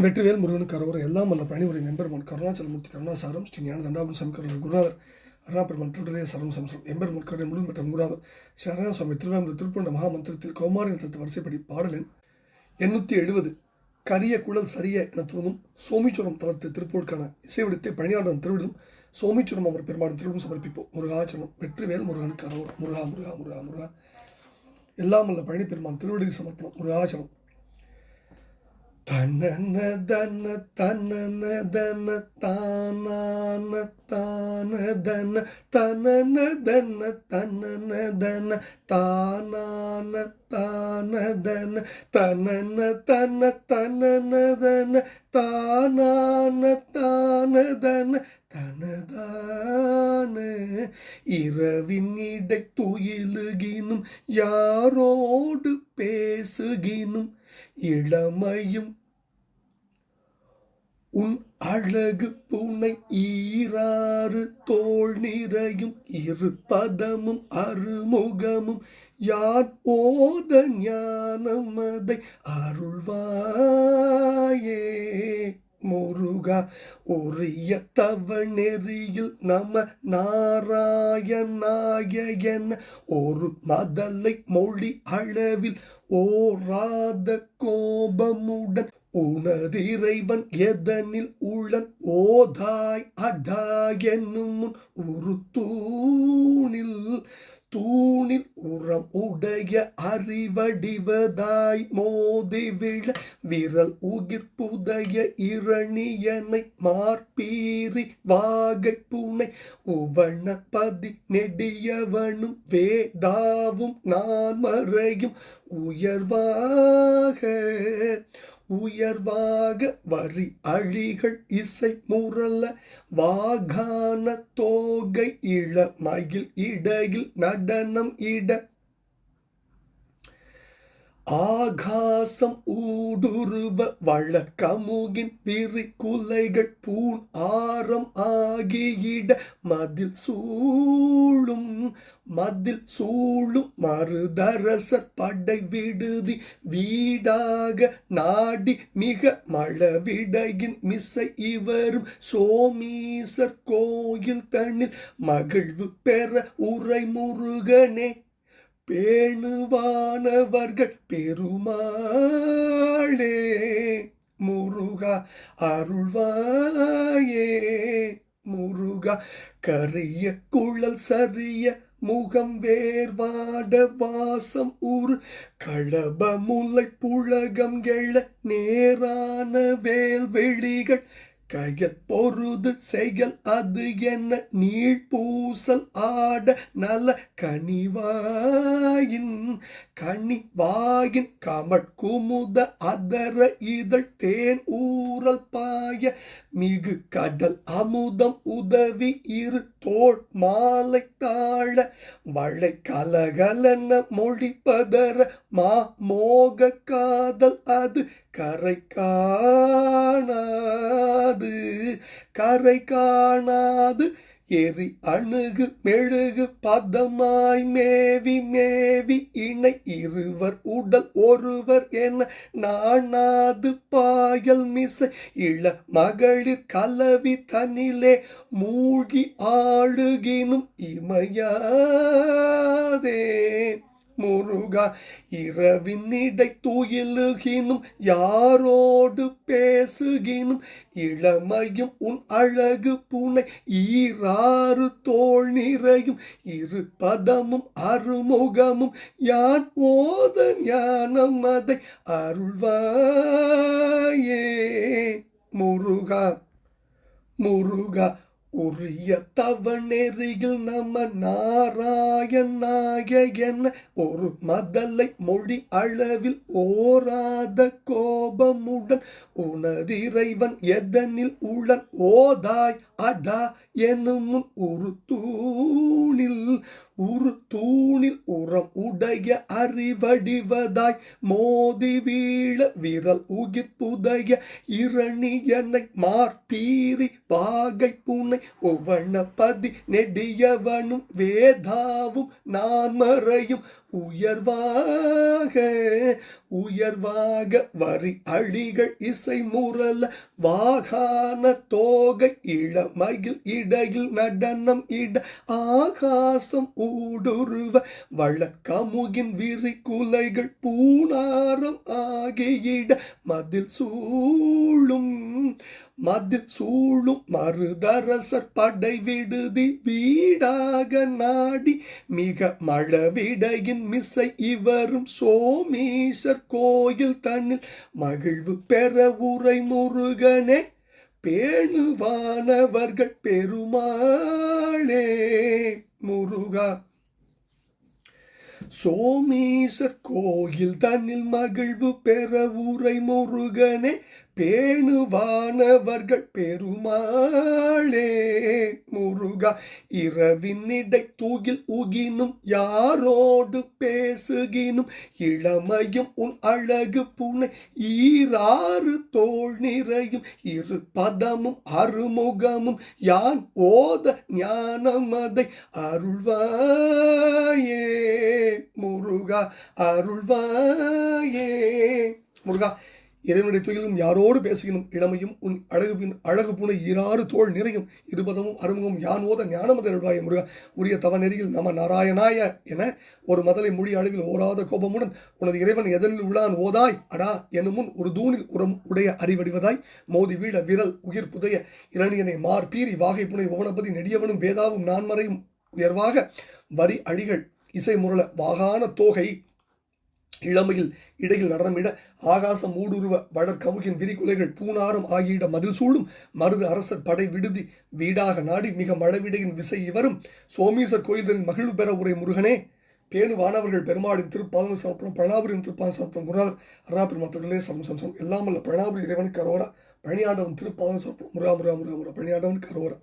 வெற்றிவேல் முருகன் கரோரம் எல்லாம் வல்ல பணிபுரி எம்பெருமான் கருணாச்சலமூர்த்தி கருணாசாரம் ஸ்ரீ ஞான தண்டாபுரம் சமீகர குருநாதர் அருணாபெருமான் திருடலே சரம் சம்சரம் எம்பெருமான் கருணை முழு மற்றும் குருநாதர். சரணா சுவாமி திருவாமூர் திருப்பூண்ட மகாமந்திரத்தில் கௌமாரி தத்து வரிசைப்படி பாடலின் எண்ணூற்றி எழுபது கரிய குழல் சரிய என துவங்கும் சோமீச்சுரம் தளத்து திருப்பூருக்கான இசைவிடத்தை பணியாளன் திருவிடும் சோமீச்சுரம் அவர் பெருமாள் திருவிடும் சமர்ப்பிப்போம். முருகாச்சரணம் வெற்றிவேல் முருகன் கரோரம் முருகா முருகா முருகா முருகா. எல்லாம் வல்ல பழனி பெருமான் திருவிடுக்கு சமர்ப்பணம். முருகாச்சலம் தனன தன தனன தன தானான தான தன தனன தன தனன தன தானான தான தன தனன தன தனன தன தானான தான தன தனதான. இரவின் இடை துயிலுகினும் யாரோடு பேசுகினும் இளமையும் உன் அழகு புனை ஈராறு தோல் நிறையும் இரு பதமும் அருமுகமும் யார் போத ஞானம் அதை அருள்வாயே. முருகா உரிய தவ நெறியில் நம நாராயணாயன ஒரு மதலை மொழி அளவில் ஓராத கோபமுடன் உனதிறைவன் எதனில் உளன்? ஓதாய் அடா என்னும் முன் ஒரு தூணில் தூணில் உரம் உடைய அறிவடிவதாய் மோதி விழ விரல் உகிர் இரணியனை மார்பீரி வாகை பூனை உவணபதி நெடியவனும் வேதாவும் நான் மறையும் உயர்வாக. உயர்வாக வரி அழிகள் இசை முரல வாகான தோகை இள மயில் இடையில் நடனம் இட ஆகாசம் ஊடுருவ வழக்கமுகின் விரி குலைகள் பூண் ஆரம் ஆகியிட மதில் சூழும் மதில் சூழும் மருதரசர் படை விடுதி வீடாக நாடி மிக மழவிடையின் மிசை இவரும் சோமீசர் கோயில் தண்ணில் மகிழ்வு பெற உரை முருகனே பேணுவானவர்கள் பெருமாளே முருகா அருள்வாயே. முருகா கரிய குழல் சரிய முகம் வேர்வாட வாசம் ஊறு களப முல்லை புழகம் எழ நேரான வேல்வெளிகள் கையல் பொருது செயல் அது என்ன? நீள் பூசல் ஆட நல கனிவாயின் கனிவாயின் கமட் குமுத அதர இதழ் தேன் ஊரல் பாய மிகு கடல் அமுதம் உதவி இரு தோல் மாலை தாழ வளை கலகலன மொழி பதற மா மோக காதல் அது கரை காணாது கரை காணாது. எரி அணுகு மெழுகு பதமாய் மேவி மேவி இணை இருவர் உடல் ஒருவர் என நானாது பாயல் மிசை. இள மகளிர் கலவி தனிலே மூழ்கி ஆளுகினும் இமையாதே. முருகா இடை துயிலுகினும் யாரோடு பேசுகினும் இளமையும் உன் அழகு புனை ஈராறு தோல் நிறையும் இரு பதமும் அருமுகமும் யான் ஓத ஞானம் அதை அருள்வாயே. முருகா முருகா உரிய தவநெறியில் நம நாராயணாய என ஒரு மதலை மொழி அளவில் ஓராத கோபமுடன் உனதிறைவன் எதனில் உளன்? ஓதாய் அடா எனும் ஒரு தூணில் ஒரு தூணில் உரம் உடைய அறிவடிவதாய் மோதி வீழ விரல் உயிர் புதைய இரணியனை மார்பீரி வாகை புனை பதி நெடியவனும் வேதாவும் நான் மறையும் உயர்வாக உயர்வாக வரி அழிகள் இசை முரல வாகான தோகை இளமயில் இடையில் நடனம் இட ஆகாசம் ஊடுருவ வழக்கமுகின் விரி குலைகள் பூனாரம் ஆகியிட மதில் சூழும் மதில் சூழும் மருதரசர் படை விடுதி வீடாக நாடி மிக மழவிடையின் மிசை இவரும் சோமீசர் கோயில் தன்னில் மகிழ்வு பெற உரை முருகனே பேணுவானவர்கள் பெருமாளே முருகா. சோமீசர் கோயில் தன்னில் மகிழ்வு பெற உரை முருகனே பேணுவானவர்கள் பெருமாளே. முருகா இரவின் இடை தூகில் உகினும் யாரோடு பேசுகினும் இளமையும் உன் அழகு புனை ஈராறு தோல் நிறையும் இரு பதமும் அருமுகமும் யான் ஓத ஞானமதை அருள்வாயே. முருகா அருள்வாயே. முருகா இறைவனுடைய துயிலும் யாரோடு பேசுகினும் இளமையும் உன் அழகு அழகு பூனை ஈராறு தோல் நிறையும். இருபதமும் அருமுகம் யான் ஓத ஞானமத அருள்வாய முருகா. உரிய தவ நெறியில் நம நாராயணாய என ஒரு மதலை மொழி அளவில் ஓராத கோபமுடன் உனது இறைவன் எதனில் உள்ளான் ஓதாய்? அடா எனும் முன் ஒரு தூணில் உரம் உடைய அறிவடிவதாய். மோதி வீழ விரல் உயிர் புதைய இரணியனை மார் பீரி வாகை புனை ஓவனபதி நெடியவனும் வேதாவும் நான்மறையும் உயர்வாக. வரி அழிகள் இசை முரள வாகான தோகை. இளமையில் இடையில் நடனமிட ஆகாசம் ஊடுருவ வளர் கமுகின் விரிகுலைகள் பூனாரம் ஆகியிட மதில் சூழும் மருது அரசர் படை விடுதி வீடாக நாடி மிக மழவிடையின் விசை இவரும். சோமீசர் கோயிலின் மகிழ்வு பெற உரை முருகனே. பேணு வானவர்கள் பெருமாளின் திருப்பாதன சமர்ப்பணம் பழனாபுரியின் திருப்பாதன சமர்ப்பணம் குருநாதர் அருணாபெருமான் தொடர்களே சமம் சம்சம் எல்லாமல்ல பழனாபுரி இறைவனுக்கு அரோரா பழனியாண்டவன் திருப்பாதன சமர்ப்பணம் முருகா முருகா முருகா முருகா பழனியாண்டவனுக்கு அரோரா